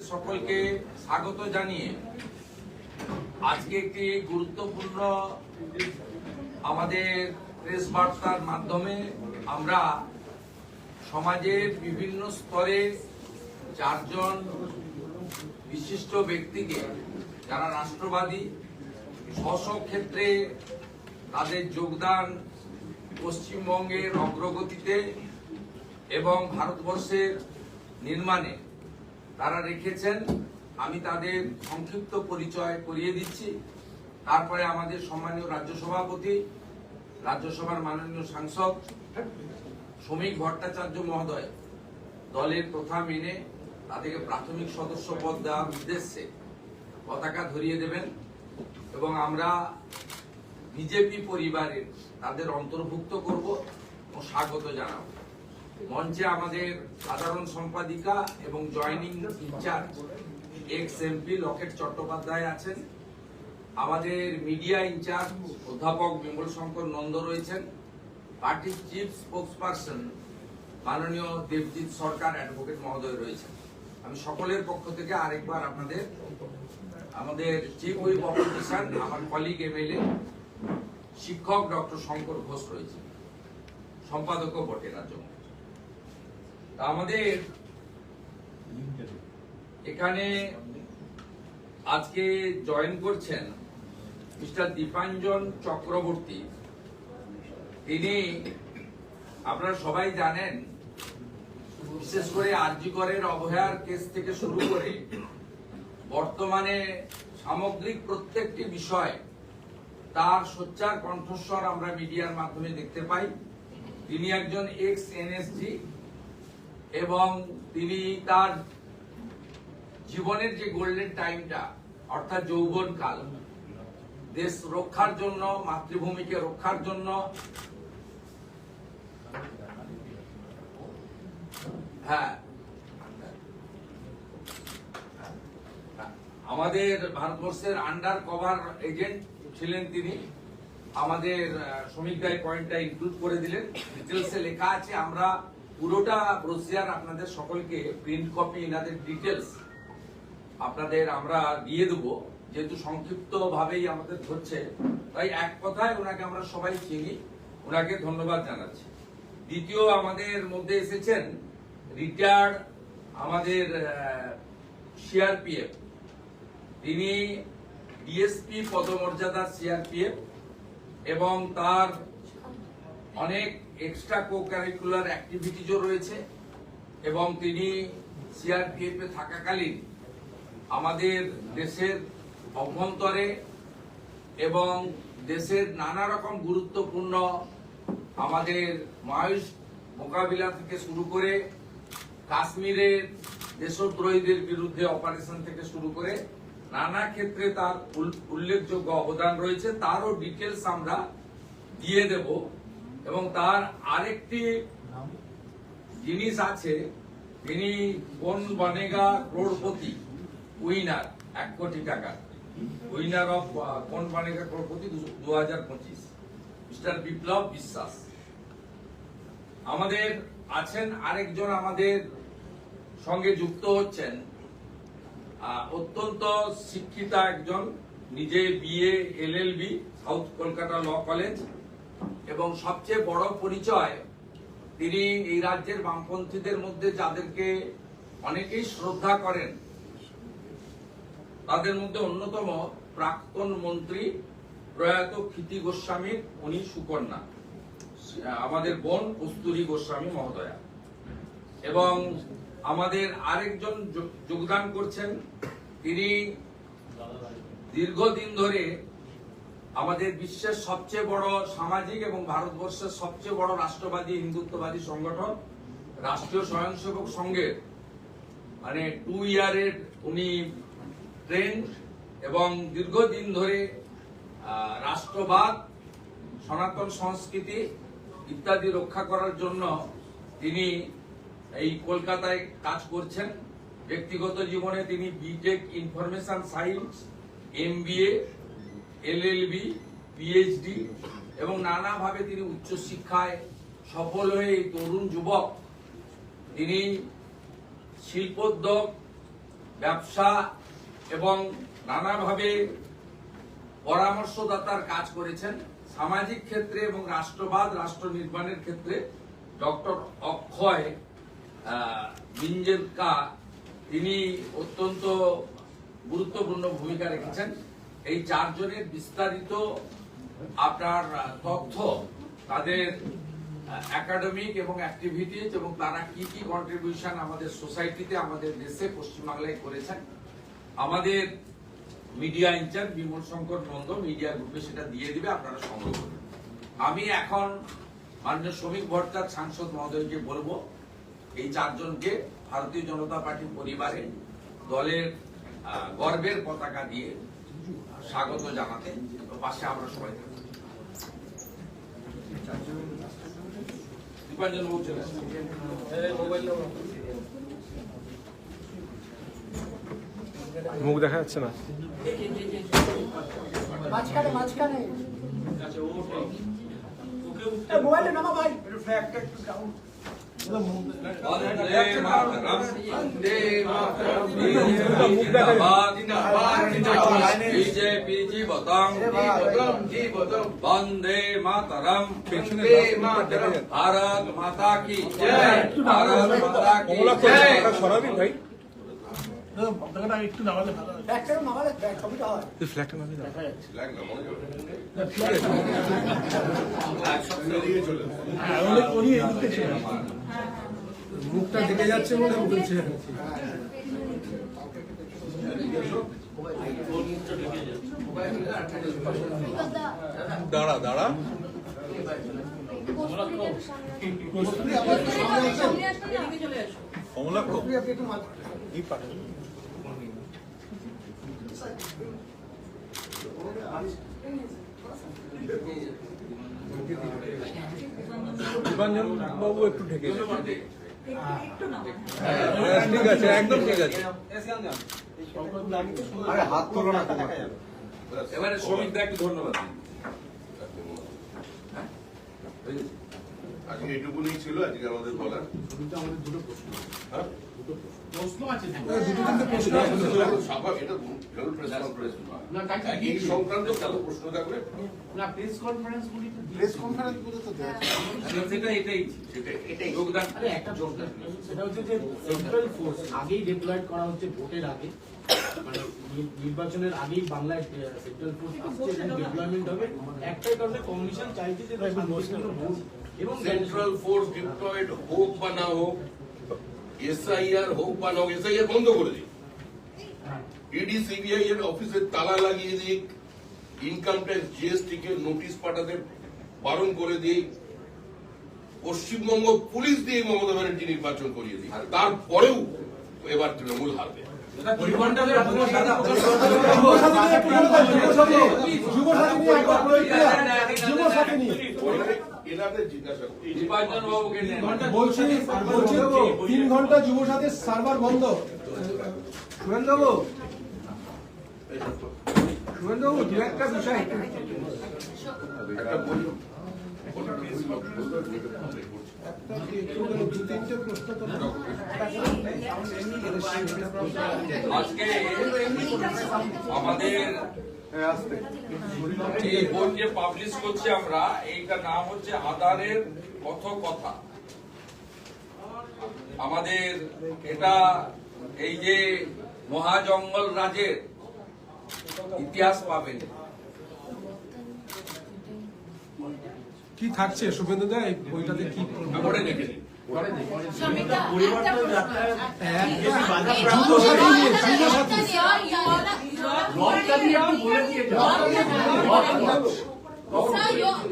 সকলকে স্বাগত জানিয়ে আজকে একটি গুরুত্বপূর্ণ আমাদের প্রেস বার্তার মাধ্যমে আমরা সমাজের বিভিন্ন স্তরে চারজন বিশিষ্ট ব্যক্তিকে, যারা রাষ্ট্রবাদী স্ব ক্ষেত্রে তাদের যোগদান পশ্চিমবঙ্গের অগ্রগতিতে এবং ভারতবর্ষের নির্মাণে তারা রেখেছেন, আমি তাদের সংক্ষিপ্ত পরিচয় করিয়ে দিচ্ছি। তারপরে আমাদের সম্মানীয় রাজ্য সভাপতি রাজ্যসভার মাননীয় সাংসদ, শ্রমিক ভট্টাচার্য মহোদয়, দলের প্রথা মেনে তাদেরকে প্রাথমিক সদস্য পদ দেওয়ার উদ্দেশ্যে পতাকা ধরিয়ে দেবেন এবং আমরা বিজেপি পরিবারের তাদের অন্তর্ভুক্ত করব ও স্বাগত জানাব। মঞ্চে আমাদের সাধারণ সম্পাদিকা এবং joining incharge ex MP Locket Chattopadhyay আছেন। আমাদের মিডিয়া ইনচার্জ অধ্যাপক বিমল শঙ্কর নন্দ রয়েছেন। পার্টির চিফ স্পোক্সপারসন মাননীয় দেবজিৎ সরকার অ্যাডভোকেট মহোদয় রয়েছেন। আমি সকলের পক্ষ থেকে আরেকবার আপনাদের, আমাদের চিফ হুইপ অপোজিশন আমার কলিগ এমএলএ শিক্ষক ডক্টর শঙ্কর ঘোষ রয়েছে সম্পাদকও বটে রাজ্য আমাদের এখানে আজকে জয়েন করছেন মিস্টার দীপাঞ্জন চক্রবর্তী। তিনি, আপনারা সবাই জানেন, বিশেষ করে আরজিকরের অবহেয়ার কেস থেকে শুরু করে বর্তমানে সামগ্রিক প্রত্যেকটি বিষয় তার সোচ্চার কণ্ঠস্বর আমরা মিডিয়ার মাধ্যমে দেখতে পাই। তিনি একজন এক্স এনএসজি এবং তিনি তার জীবনের যে গোল্ডেন টাইমটা অর্থাৎ যৌবন কাল, দেশ রক্ষার জন্য, মাতৃভূমিকে রক্ষার জন্য হ্যাঁ আমাদের ভারতবর্ষের আন্ডার কভার এজেন্ট ছিলেন তিনি। আমাদের শ্রমিক দায় পয়েন্টটা ইনক্লুড করে দিলেন। ডিটেলসে লেখা আছে, আমরা পুরোটা ব্রোসিয়ার আপনাদের সকলকে প্রিন্ট কপি এনাদের ডিটেলস আপনাদের আমরা দিয়ে দেবো। যেহেতু সংক্ষিপ্ত ভাবেই আমাদের হচ্ছে, তাই এক কথায় ওনাকে আমরা সবাই চিনি, ওনাকে ধন্যবাদ জানাচ্ছি। দ্বিতীয় আমাদের মধ্যে এসেছেন রিটায়ার্ড আমাদের সিআরপিএফ তিনি ডিএসপি পদমর্যাদার সিআরপিএফ এবং তার অনেক এক্সট্রা কো কারিকুলার অ্যাক্টিভিটিজও রয়েছে, এবং তিনি সিআরপিএফ থাকাকালীন আমাদের দেশের অভ্যন্তরে এবং দেশের নানা রকম গুরুত্বপূর্ণ আমাদের মায়ুষ মোকাবিলা থেকে শুরু করে কাশ্মীরের দেশদ্রোহীদের বিরুদ্ধে অপারেশন থেকে শুরু করে নানা ক্ষেত্রে তার উল্লেখযোগ্য অবদান রয়েছে। তারও ডিটেলস আমরা দিয়ে দেব। এবং তার আরেকটি জিনিস আছে, তিনি কোন বনেগা ক্রোড়পতি, উইনার, এক কোটি টাকা। উইনার অফ কোন বনেগা ক্রোড়পতি দু হাজার পঁচিশ। মিস্টার বিপ্লব বিশ্বাস। আমাদের আছেন আরেকজন আমাদের সঙ্গে যুক্ত হচ্ছেন অত্যন্ত শিক্ষিতা একজন, নিজে BA, LLB, south Kolkata law college. এবং সবচেয়ে বড় পরিচয় তিনি এই রাজ্যের বামপন্থীদের মধ্যে যাদেরকে অনেকেই শ্রদ্ধা করেন, তাদের মধ্যে অন্যতম প্রাক্তন মন্ত্রী প্রয়াত ক্ষিতি গোস্বামীর উনি সুকন্যা, আমাদের বোন কস্তুরী গোস্বামী মহোদয়া। এবং আমাদের আরেকজন যোগ- যোগদান করছেন তিনি দীর্ঘদিন ধরে আমাদের বিশ্বের সবচেয়ে বড় সামাজিক এবং ভারতবর্ষের সবচেয়ে বড় রাষ্ট্রবাদী হিন্দুত্ববাদী সংগঠন, রাষ্ট্রীয় স্বয়ংসেবক সংঘের। মানে টু ইয়ারের উনি ট্রেন এবং দীর্ঘদিন ধরে রাষ্ট্রবাদ, সনাতন সংস্কৃতি ইত্যাদি রক্ষা করার জন্য তিনি এই কলকাতায় কাজ করছেন। ব্যক্তিগত জীবনে তিনি BTech information science MBA LLB PhD এবং নানাভাবে তিনি উচ্চশিক্ষায় সফল হয়ে এই তরুণ যুবক তিনি শিল্পোদ্যোগ ব্যবসা এবং নানাভাবে পরামর্শদাতার কাজ করেছেন। সামাজিক ক্ষেত্রে এবং রাষ্ট্রবাদ রাষ্ট্র নির্মাণের ক্ষেত্রে ডক্টর অক্ষয় আহ, বিঞ্জেলকা তিনি অত্যন্ত গুরুত্বপূর্ণ ভূমিকা রেখেছেন। এই চারজনের বিস্তারিত আপনার তথ্য তাদের একাডেমিক এবং অ্যাক্টিভিটিজ এবং তারা কি কি কন্ট্রিবিউশন আমাদের সোসাইটিতে আমাদের দেশে পশ্চিমবাংলায় করেছেন। আমাদের media incharge Bimal Shankar Nanda media গ্রুপে সেটা দিয়ে দিবে, আপনারা সংগ্রহ করবেন আমি এখন মাননীয় শ্রমিক ভট্টাচার্য সাংসদ মহোদয়কে বলব, এই চারজনকে ভারতীয় জনতা পার্টি পরিবারে দলের গর্বের পতাকা দিয়ে স্বাগত জানাতে। পাশে আমরা সবাই দীপাঞ্জন বাবু মুখ দেখা যাচ্ছে না? মাঝখানে মাঝখানে। এ, মোবাইলে নামা ভাই। জিন্দাবাদ, জিন্দাবাদ, বিজেপি জীবতম, বন্দে মাতরম, ভারত মাতা কি জয়। ভারত মাতা কি ব্যাগটা নামালে ছবিটা হয় মুখটা ঢেকে যাচ্ছে বলে বলছে দাঁড়া দাঁড়া। কমলা এই পাঠা দীপাঞ্জন বাবু একটু ঢেকে হ্যাঁ, ঠিক আছে একদম ঠিক আছে এবারে শ্রমিক একটু ধন্যবাদ। হ্যাঁ? হয়ে? আজকে এটুকুনি ছিল আজকে আমাদের বলার স্বাভাবিক, এটা জরুরি প্রেস কনফারেন্স নয়। এই সংক্রান্ত কোনো প্রশ্ন থাকলে সেটা এটাই। সেটাই যোগদান। আরে একটা প্রশ্ন সেটা হচ্ছে যে সেন্ট্রাল ফোর্স আগেই ডিপ্লয়েড করা হচ্ছে ভোটের আগে। মানে নির্বাচনের আগেই বাংলায় সেন্ট্রাল ফোর্স আসছে ডিপ্লয়মেন্ট হবে। একটাই কারণে কমিশন চাইছে যে এবং সেন্ট্রাল ফোর্স ডিপ্লয়েড হোক বা না হোক এসআইআর হোক বা না হোক এসআইআর বন্ধ করে দিক ইডি সিবিআই এর অফিসে তালা লাগিয়ে দিক ইনকাম ট্যাক্স জিএসটি কে নোটিশ পাঠাতে বারণ করে দিই পশ্চিমবঙ্গ পুলিশ দিয়ে মমতা ব্যানার্জি নির্বাচন করিয়ে দিই তারপরেও এবার তৃণমূল হারবে এনাদের জিজ্ঞাসা করি দীপাঞ্জন বাবুকে নেন। বলছি বলছি তিন ঘণ্টা যুব সাথের সার্ভার বন্ধ। সুরেন্দ্রবাবু সুরেন্দ্রবাবু দু একটা বিষয়। একটা বলুন দু তিনটে প্রশ্ন তো আজকে আমাদের এই বোর্ড যে পাবলিশ করছি আমরা এইটার নাম হচ্ছে আধারের কথ কথা আমাদের এটা এই যে মহাজঙ্গল রাজের ইতিহাস পাবেন কি থাকছে শুভেন্দু দা এই বইটাতে কি পড়ে দেখে নিন রংটা দিয়ে একটু বলে দিয়ে যাও। Sir, you're-